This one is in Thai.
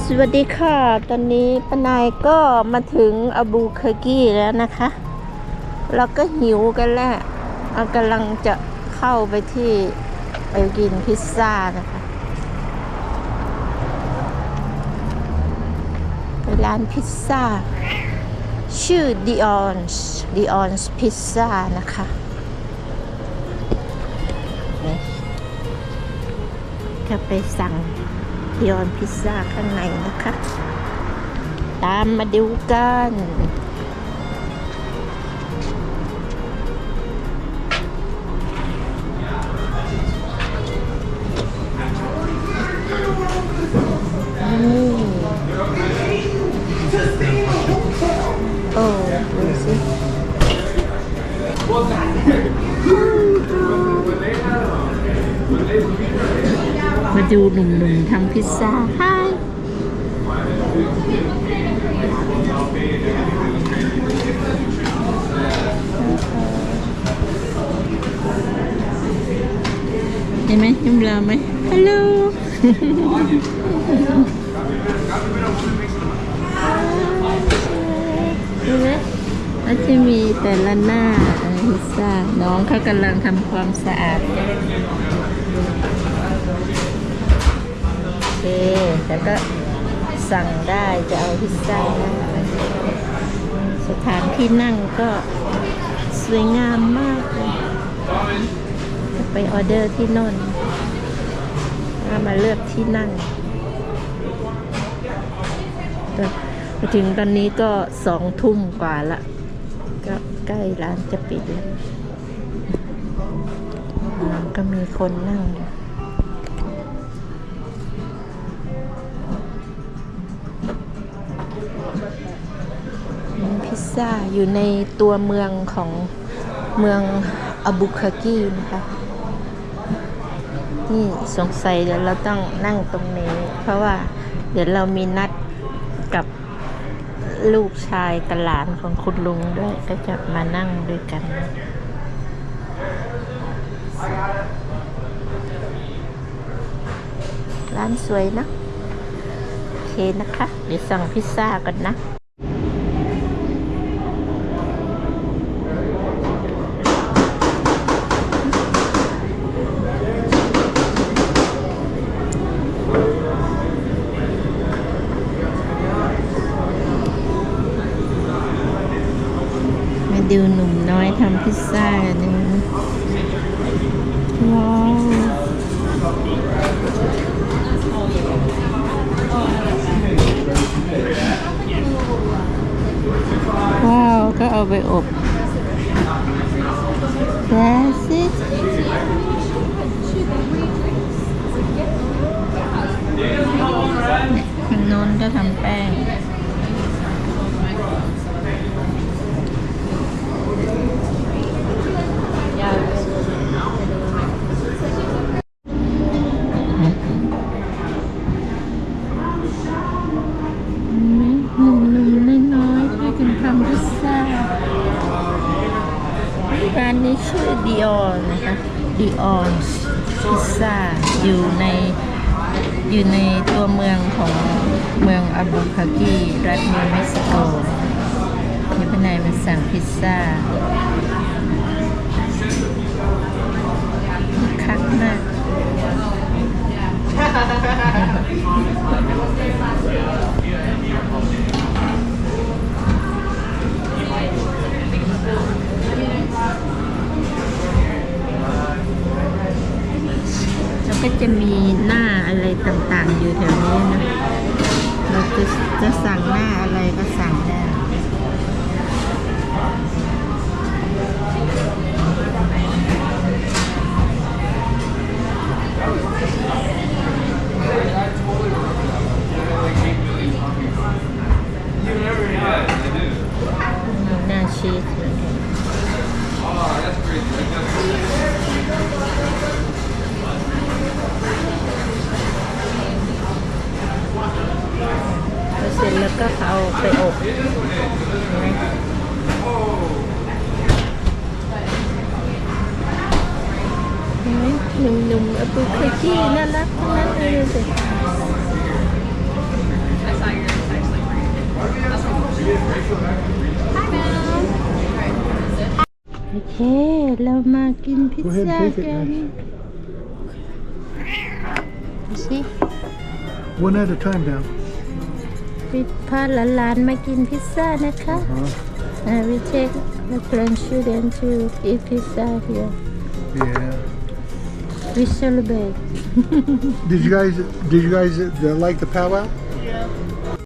สวัสดีค่ะ ตอนนี้ป้านายก็มาถึงอบูเคอร์กี้แล้วนะคะ เราก็หิวกันแล้วเรากำลังจะเข้าไปที่ไปกินพิซซ่านะคะไปร้านพิซซ่า ชื่อ Dion's Dion's Pizza นะคะนี่ก็ไปสั่ง ดิอนพิซซ่าข้างในนะคะ ตามมาดูกันโอ้ดูสิ ดูหนุ่มๆทำพิซซ่าฮายเห็นไหมยิ้มลาไหมฮัลโหลดูไหมแล้วจะมีแต่ละหน้าพิซซ่าน้องเขากำลังทำความสะอาด เคแล้วก็สั่งได้จะเอาพิซซ่าได้สถานที่นั่งก็สวยงามมากเลยจะไปออเดอร์ที่น่นแล้วมาเลือกที่นั่งมาถึงตอนนี้ก็สองทุ่มกว่าละ ก็ใกล้ร้านจะปิดแล้วก็มีคนนั่ง ซ่า อยู่ในตัวเมืองของเมืองอบูคากีนะคะ นี่สงสัยเดี๋ยวเราต้องนั่งตรงนี้ เพราะว่าเดี๋ยวเรามีนัดกับลูกชายกับหลานของคุณลุงด้วยก็จะมานั่งด้วยกัน ร้านสวยนะ โอเคนะคะ เดี๋ยวสั่งพิซซ่ากันนะ มาดูห น้อยทำพิซซ่ากันนะว้าวว้าว ก็เอาไปอบ That's it เนี่ยข้างโน้นก็ทำแป้ง หนุ่มๆน้อยๆช่วยกันทำพิซซ่า ร้านนี้ชื่อดิออนนะคะดิออนพิซซ่าอยู่ในอยู่ในตัวเมืองของเมืองอาบูคากีรัฐนิวเม็กซิโกนี่เป็นนายมาสั่งพิซซ่าคักมาก แล้ว ก็จะมีหน้าอะไรต่างๆ อยู่แถวนี้นะ เราจะจะสั่งหน้าอะไรก็สั่งได้ it off. Okay, love making pizza Go ahead and take again. It, you see? One at a time now ปิดพาหลานๆมากินพิซซ่านะคะ Huh? Uh, we take the grandchildren to eat pizza here. Yeah. We celebrate. Did you guys did you guys uh, like the powwow?